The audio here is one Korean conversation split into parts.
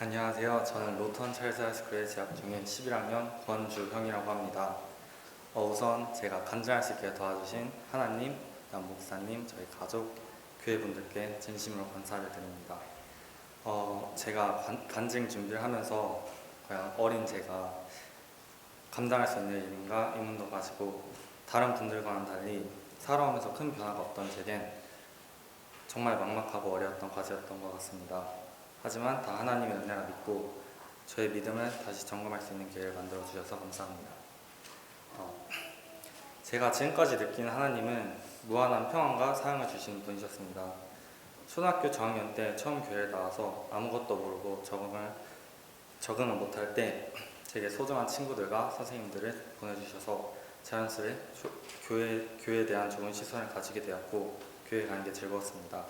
안녕하세요. 저는 로턴 찰스 하이스쿨에 재학 중인 11학년 권주형이라고 합니다. 어, 우선 제가 간증할 수 있게 도와주신 하나님, 양 목사님, 저희 가족, 교회 분들께 진심으로 감사를 드립니다. 어, 제가 간, 간증 준비를 하면서 과연 어린 제가 감당할 수 있는 일인가 의문도 가지고 다른 분들과는 달리 살아오면서 큰 변화가 없던 제겐 정말 막막하고 어려웠던 과제였던 것 같습니다. 하지만 다 하나님의 은혜라 믿고 저의 믿음을 다시 점검할 수 있는 기회를 만들어 주셔서 감사합니다. 어, 제가 지금까지 느낀 하나님은 무한한 평안과 사랑을 주시는 분이셨습니다. 초등학교 저학년 때 처음 교회에 나와서 아무것도 모르고 적응을 적응을 못할 때 제게 소중한 친구들과 선생님들을 보내주셔서 자연스레 조- 교회 교회에 대한 좋은 시선을 가지게 되었고 교회 가는 게 즐거웠습니다.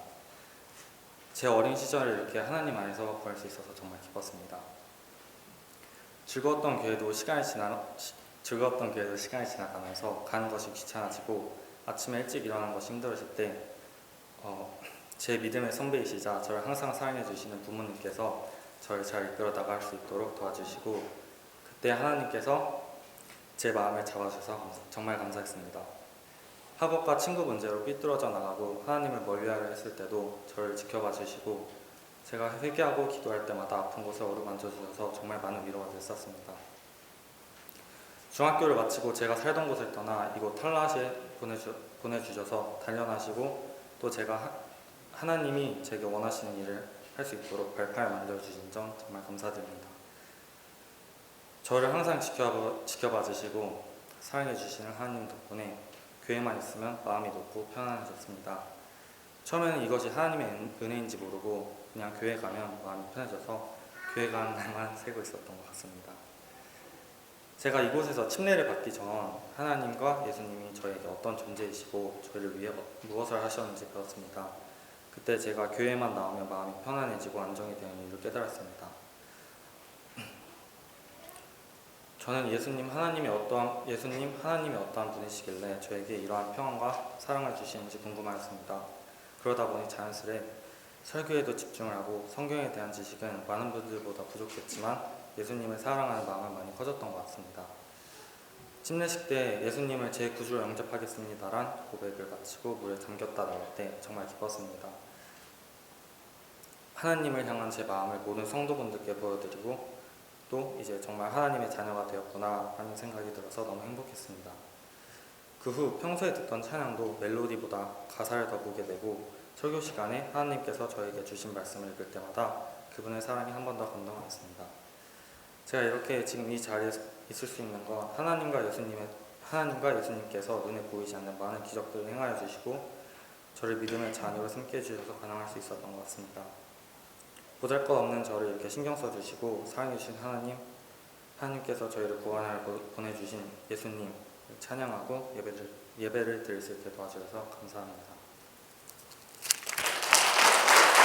제 어린 시절을 이렇게 하나님 안에서 보낼 수 있어서 정말 기뻤습니다. 즐거웠던 교회도 시간이 지나 시- 즐거웠던 교회도 시간이 지나가면서 가는 것이 귀찮아지고 아침에 일찍 일어나는 것이 힘들어질 때 어, 제 믿음의 선배이시자 저를 항상 사랑해 주시는 부모님께서 저를 잘 이끌어 나갈 수 있도록 도와주시고 그때 하나님께서 제 마음을 잡아주셔서 정말 감사했습니다. 학업과 친구 문제로 삐뚤어져 나가고 하나님을 멀리하려 했을 때도 저를 지켜봐 주시고 제가 회개하고 기도할 때마다 아픈 곳을 어루만져 주셔서 정말 많은 위로가 됐었습니다. 중학교를 마치고 제가 살던 곳을 떠나 이곳 탈라시에 보내주, 보내주셔서 단련하시고 또 제가 하, 하나님이 제게 원하시는 일을 할 수 있도록 발판을 만들어 주신 점 정말 감사드립니다. 저를 항상 지켜봐, 지켜봐 주시고 사랑해 주시는 하나님 덕분에 교회만 있으면 마음이 높고 편안해졌습니다. 처음에는 이것이 하나님의 은- 은혜인지 모르고 그냥 교회 가면 마음이 편해져서 교회 가는 날만 새고 있었던 것 같습니다. 제가 이곳에서 침례를 받기 전 하나님과 예수님이 저에게 어떤 존재이시고 저희를 위해 무엇을 하셨는지 배웠습니다. 그때 제가 교회만 나오면 마음이 편안해지고 안정이 되는 이유를 깨달았습니다. 저는 예수님 하나님이 어떠한 예수님 하나님이 어떠한 분이시길래 저에게 이러한 평안과 사랑을 주시는지 궁금하였습니다. 그러다 보니 자연스레 설교에도 집중을 하고 성경에 대한 지식은 많은 분들보다 부족했지만 예수님을 사랑하는 마음은 많이 커졌던 것 같습니다. 침례식 때 예수님을 제 구주로 영접하겠습니다란 고백을 마치고 물에 잠겼다 나올 때 정말 기뻤습니다. 하나님을 향한 제 마음을 모든 성도분들께 보여드리고 또 이제 정말 하나님의 자녀가 되었구나 하는 생각이 들어서 너무 행복했습니다. 그 후 평소에 듣던 찬양도 멜로디보다 가사를 더 보게 되고 설교 시간에 하나님께서 저에게 주신 말씀을 읽을 때마다 그분의 사랑이 한 번 더 감동하였습니다. 제가 이렇게 지금 이 자리에 있을 수 있는 건 하나님과 예수님의 하나님과 예수님께서 눈에 보이지 않는 많은 기적들을 행하여 주시고 저를 믿음의 자녀로 삼게 해주셔서 가능할 수 있었던 것 같습니다. 보잘것없는 저를 이렇게 신경 써주시고 사랑해주신 하나님, 하나님께서 저희를 구원하여 보- 보내주신 예수님 찬양하고 예배를, 예배를 드릴 수 있게 도와주셔서 감사합니다.